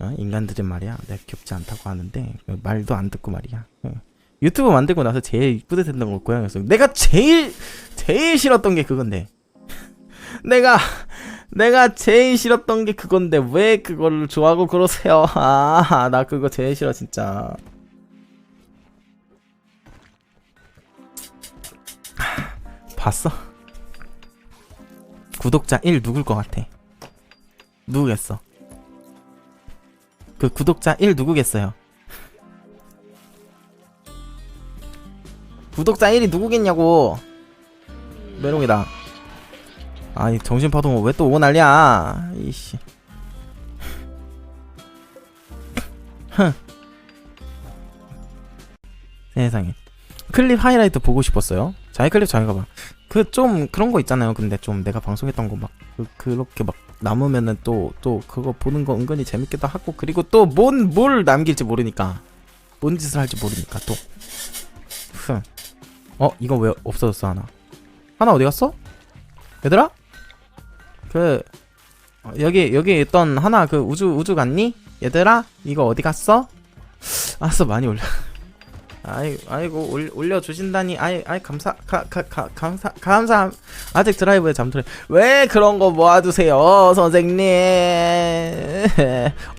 어? 인간들은 말이야 내가 귀엽지 않다고 하는데 말도 안 듣고 말이야 어. 유튜브 만들고 나서 제일 뿌듯했던 건 고양이였어 내가 제일 제일 싫었던 게 그건데 내가 내가 제일 싫었던 게 그건데 왜 그걸 좋아하고 그러세요 아 나 그거 제일 싫어 진짜 봤어? 구독자 1 누굴 것 같아? 누구겠어? 그 구독자 1 누구겠어요? 구독자 1이 누구겠냐고. 메롱이다. 아이 정신파동 왜 또 오고 난리야? 이씨. 흥. 세상에 클립 하이라이트 보고 싶었어요. 자기 클립 자기가 봐그 좀 그런 거 있잖아요. 근데 좀 내가 방송했던 거막 그, 그렇게 막 남으면은 또 또 그거 보는 거 은근히 재밌기도 하고 그리고 또 뭔 뭘 남길지 모르니까. 뭔 짓을 할지 모르니까 또. 흥. 어 이거 왜 없어졌어 하나? 하나 어디 갔어? 얘들아? 그 어, 여기 여기 있던 하나 그 우주 우주 갔니? 얘들아? 이거 어디 갔어? 알았어 많이 올려 아이 아이고 올, 올려 주신다니. 아이 아이 감사 가, 가, 가, 감사 감사. 아직 드라이브에 잠들어. 왜 그런 거 모아두세요 선생님